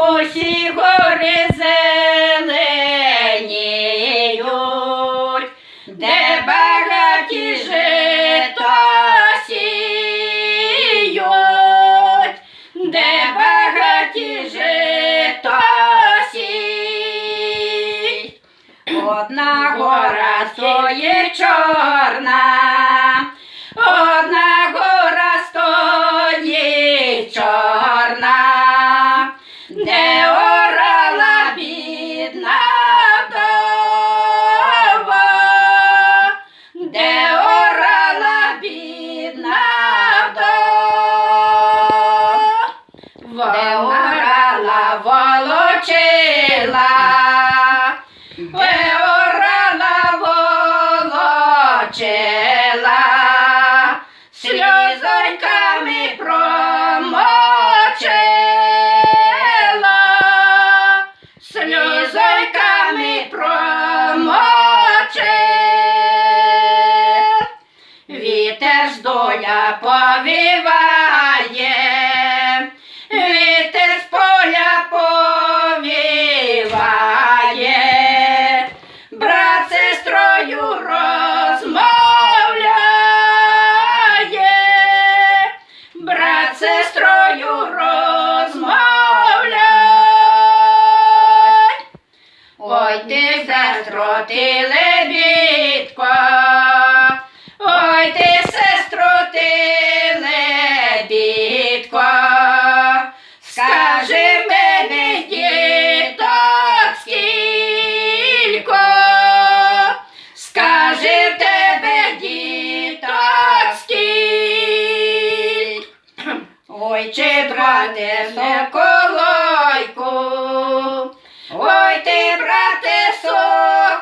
усі гори зеленіють, де багаті жито сіють, де багаті жито сіють. Одна гора стоїть чорна, повіває, вітер з поля повіває, брат з сестрою розмовляє, брат сестрою розмовляє. Ой ти, сестро, ти лебідко,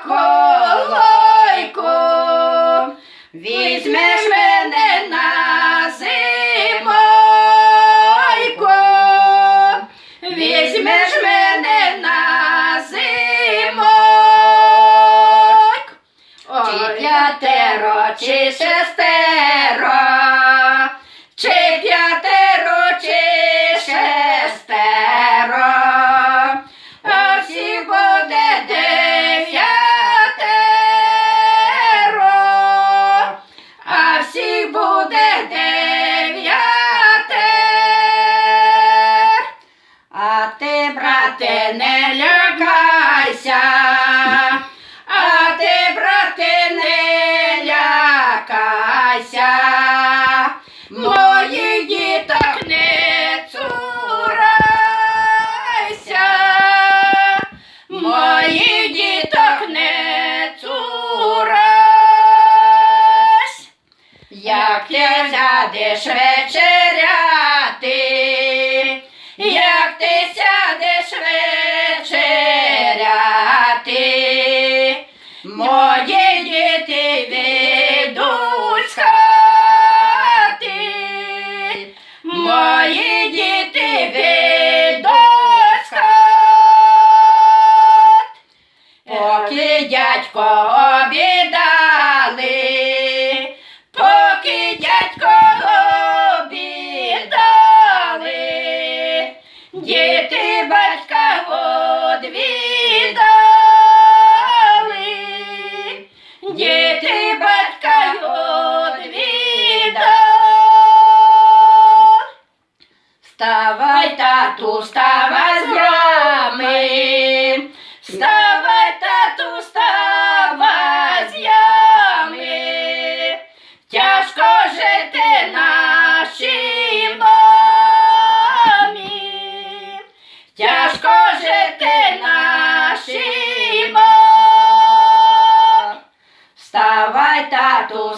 соколойку, візьмеш мене на зимойку, візьмеш мене на зимойку. Чи п'ятеро, чи шестеро, ти, брате, не лякайся, а ти, брате, не лякайся, моїх діток не цурайся, моїх діток не цурайся. Як ти сядеш Поки дядько обідали, поки дядько обідали, діти батька одвідали, діти батька одвідали. Вставай, тату, вставай з ями, вставай, Вставай,